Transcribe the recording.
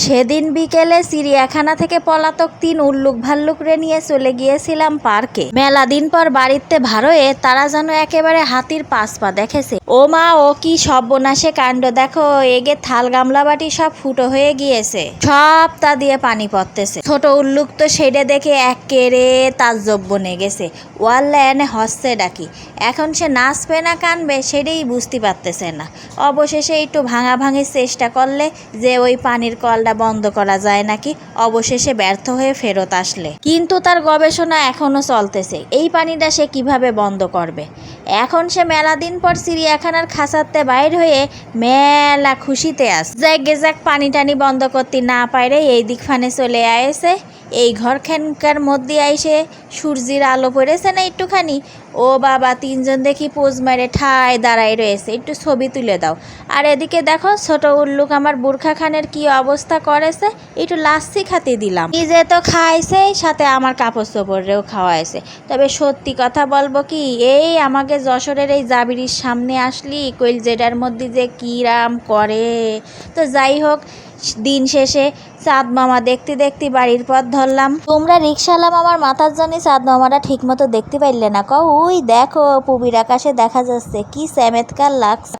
সেদিন বিকেলে চিড়িয়াখানা থেকে পলাতক তিন উল্লুক ভাল্লুকরে নিয়ে চলে গিয়েছিলাম পার্কে। মেলা দিন পর বাড়িতে ভারয়ে তারা যেন একেবারে হাতির পাঁচ পা দেখেছে। ও মা, ও কি সর্বনাশে কাণ্ড! দেখো, এগে থাল গামলা বাটি সব ফুটো হয়ে গিয়েছে। সব তা দিয়ে পানি পড়তেছে। ছোট উল্লুক তো সেটা দেখে একেরে তাজ্জব বনে গেছে। ওয়াল্লা হসছে ডাকি। এখন সে নাচবে না কানবে সেটাই বুঝতে পারতেছে না। অবশেষে একটু ভাঙা ভাঙির চেষ্টা করলে যে ওই পানির কলটা বন্ধ করা যায় নাকি? অবশেষে ব্যর্থ হয়ে ফেরত আসলে। কিন্তু তার গবেষণা এখনও চলতেছে। এই পানিটা সে কীভাবে বন্ধ করবে? এখন সে মেলা দিন পর চিড়িয়াখানার খাঁচাতে বাইর হয়ে মেলা খুশিতে আস যাক গে যাক পানি টানি বন্ধ করতে না পারে এই দিক ফানে চলে আয়েছে। এই ঘরখানকার মধ্যে আইসে সূর্যের আলো পড়েছে না একটুখানি? ও বাবা, তিনজন দেখি পোজ মেরে ঠায় দাঁড়ায় রয়েছে। একটু ছবি তুলে দাও। আর এদিকে দেখো, ছোট উল্লুক আমার বুর্খা খানের কি অবস্থা করেছে একটু লাচ্ছি খাতে দিলাম। নিজে তো খাইছে সাথে আমার কাপড় চোপড়েও খাওয়াইছে। তবে সত্যি কথা বলব কি, এই আমাকে যশোরের এই জাবিরির সামনে আসলি, কইল যেটার মধ্যে যে কিরাম করে। তো যাই হোক, দিন শেষে চাঁদ মামা দেখতে দেখতে বাড়ির পথ ধরলাম। তোমরা রিক্সাওয়ালা মামার মাথার জন্য চাঁদ মামাটা ঠিক মতো দেখতে পাইলে না কও? ওই দেখো, পুবির আকাশে দেখা যাচ্ছে, কি চমৎকার লাগছে।